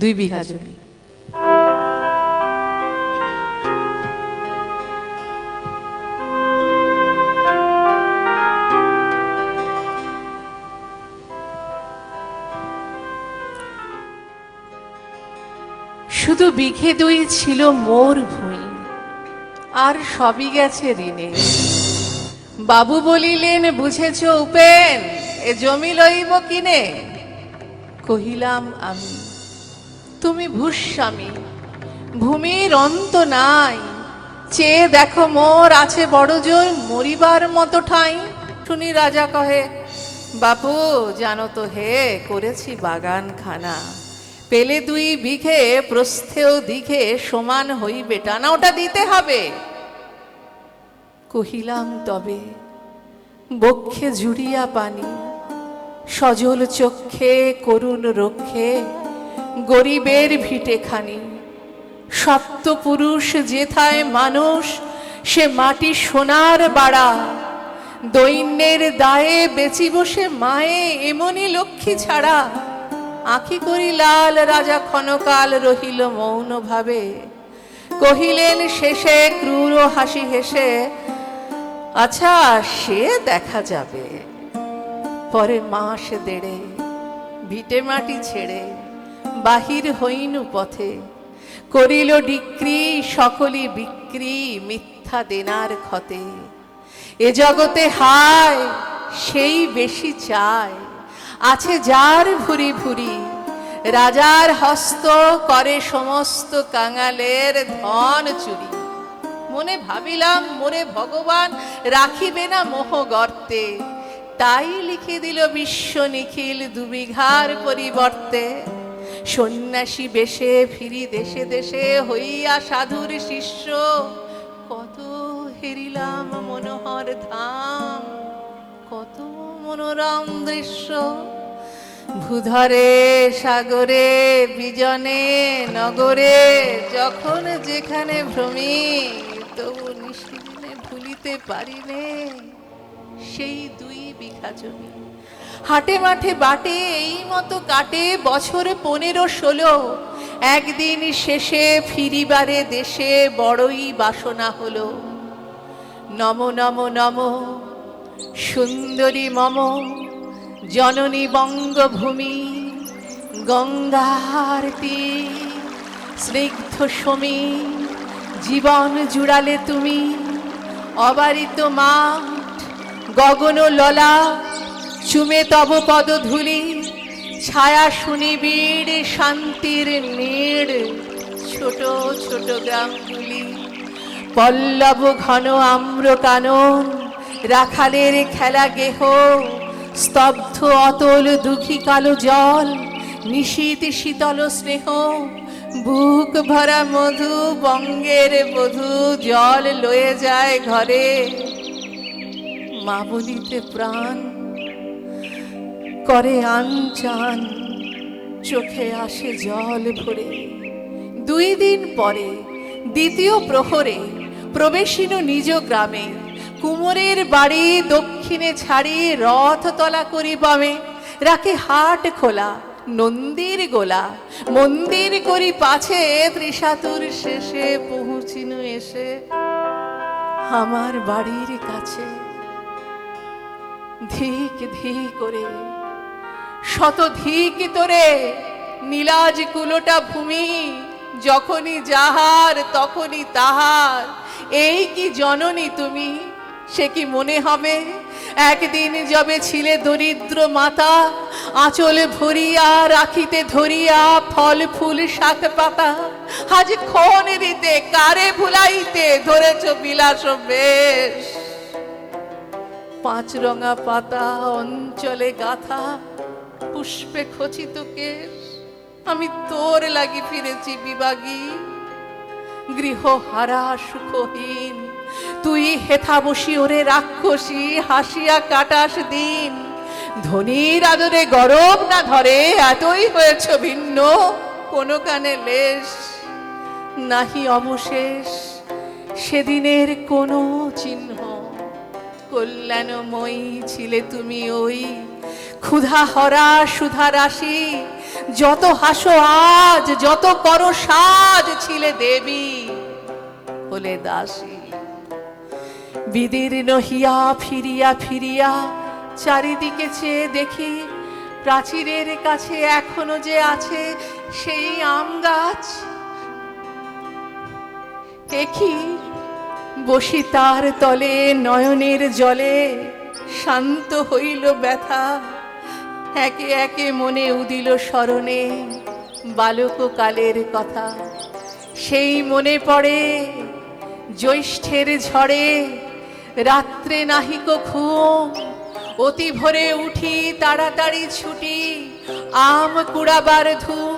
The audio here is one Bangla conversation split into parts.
দুই বিঘা জমি। শুধু বিঘে দুই ছিল মোর ভূমি, আর সবই গেছে ঋণে। বাবু বলিলেন, বুঝেছ উপেন, এ জমি লইব কিনে? কহিলাম, আমি। তুমি ভূস্বামী, ভূমির অন্ত নাই। চেয়ে দেখো মোর আছে বড় জোর, মরিবার মতো ঠাঁই। শুনি রাজা কহে, বাপু, জানো তো হে, করেছি বাগান খানা পেলে দুই বিঘে, প্রস্থেও দিঘে, সমান হইবে টানা, ওটা দিতে হবে। কহিলাম, তবে বক্ষে জুড়িয়া পানি, সজল চক্ষে করুণ রক্ষে গরিবের ভিটে খানি। সপ্তপুরুষ যেথায় মানুষ, সে মাটি সোনার বাড়া। দৈন্যের দায়ে বেচি বসে মায়ে, এমনি লক্ষ্মী ছাড়া। আঁখি করি লাল রাজা ক্ষণকাল রহিল মৌন ভাবে কহিলেন, শেষে ক্রূর হাসি হেসে আচ্ছা সে দেখা যাবে। পরে মাস দেড়ে ভিটে মাটি ছেড়ে। বাহির হইনু পথে। করিল ডিক্রি, সকলি বিক্রি মিথ্যা দেনার ক্ষতে। এ জগতে হায়, সেই বেশি চায়। আছে যার ভুরি ভুরি, রাজার হস্ত করে সমস্ত কাঙালের ধন চুরি। মনে ভাবিলাম মোরে ভগবান রাখিবে না মোহ গর্তে। তাই লিখে দিল বিশ্ব নিখিল দুবিঘার পরিবর্তে। সন্ন্যাসী বেশে ফিরি দেশে দেশে হইয়া সাধুর শিষ্য। কত হেরিলাম মনোহর ধাম, কত মনোরম দৃশ্য। ভূধরে, সাগরে, বিজনে, নগরে, যখন যেখানে ভ্রমি, তবু নিশিদিনে ভুলিতে পারিনে সেই দুই বিঘা জমি। হাটে মাঠে বাটে, এই মতো কাটে বছরে পনেরো ষোলো। একদিন শেষে ফিরিবারে দেশে বড়ই বাসনা হলো। নম নম নম, সুন্দরী মম, জননী বঙ্গভূমি গঙ্গারতি স্নিগ্ধ সমী, জীবন জুড়ালে তুমি, অবারিত মাঠ গগন ললা, চুমে তব পদধূলি ছায়া শুনিবিড় শান্তির নীড় ছোট ছোট গ্রামগুলি। পল্লব ঘন আম্র কানন, রাখালের খেলা গেহ, স্তব্ধ অতল দুঃখী কালো জল নিশীত শীতল স্নেহ, বুক ভরা মধু বঙ্গের বধু জল লয়ে যায় ঘরে। মা বলিতে প্রাণ করে আনচান, চোখে আসে জল ভরে। দুই দিন পরে, দ্বিতীয় প্রহরে, প্রবেশিন নিজ গ্রামে, কুমোরের বাড়ি দক্ষিণে ছাড়ি রথ তলা করি বামে, রাখে হাট খোলা, নন্দীর গোলা। মন্দির করি পাছে, ত্রিশাতুর শেষে পৌঁছিনু এসে। আমার বাড়ির কাছে ধিক ধি করে, শত ধিক তোরে, নীলাজ কুলোটা ভূমি, যখনই যাহার, তখনই তাহার। এই কি জননী তুমি? সে কি মনে হবে? একদিন যবে ছিলে দরিদ্র মাতা, আঁচলে ভরিয়া, রাখিতে ধরিয়া, ফল ফুল শাক পাতা। আজ ক্ষণ দিতে কারে ভুলাইতে ধরেছ বিলাস বেশ। পাঁচ রঙা পাতা, অঞ্চলে গাথা, পুষ্পে খচিত কেশ। আমি তোর লাগি ফিরেছি বিবাগী। গৃহ হারা সুখহীন, তুই হেথা বসি ওরে রাক্ষসী, হাসিয়া কাটাস দিন। ধনির আদরে গরম না ধরে, এতই হয়েছ ভিন্ন, কোনো কানে লেশ, নাহি অবশেষ, সেদিনের কোনো চিহ্ন। কল্যাণময়ী ছিলে তুমি ওই। ক্ষুধা হরা সুধা রাশি, যত হাসো আজ, যত করো সাজ ছিলে দেবী হলে দাসী। বিদীর্ণ হিয়া ফিরিয়া ফিরিয়া চারিদিকে চেয়ে দেখি, প্রাচীরের কাছে এখনও যে আছে সেই আম গাছ। দেখি বসি তার তলে, নয়নের জলে। শান্ত হইল ব্যথা, একে একে মনে উদিল স্মরণে বালককালের কথা। সেই মনে পড়ে জ্যৈষ্ঠের ঝড়ে, রাত্রে নাহিক ঘুম। অতি ভোরে উঠি তাড়াতাড়ি ছুটি, আম কুড়াবার ধূম।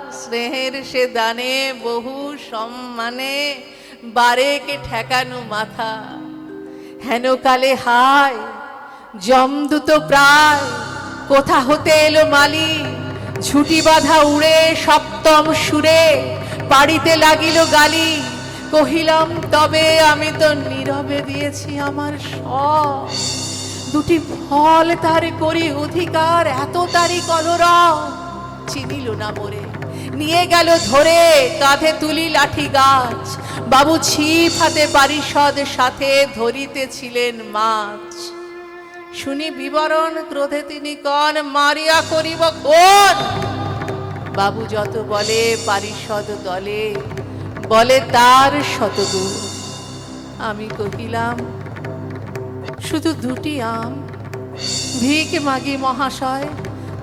স্নেহের সে দানে বহু সম্মানে, বারেকে ঠেকানো মাথা। হেন কালে হায় জমদূত প্রায়, কোথা হতে এলো মালি? ঝুটি বাঁধা উড়ে সপ্তম সুরে, পাড়িতে লাগিল গালি। কহিলাম, তবে আমি তো নীরবে দিয়েছি আমার সব। দুটি ফল তার করি অধিকার, এত তারি কলর চিনিল না মোরে। নিয়ে গেল ধরে কাঁধে তুলি লাঠি গাছ। বাবু ছিপ হাতে পারিষদ সাথে ধরিতেছিলেন মাছ। শুনি বিবরণ ক্রোধে তিনি কন, মারিয়া করিব কোন? বাবু যত বলে পারিষদ দলে, বলে তার শতগুণ। আমি কহিলাম, শুধু দুটি আম, ভিক মাগি মহাশয়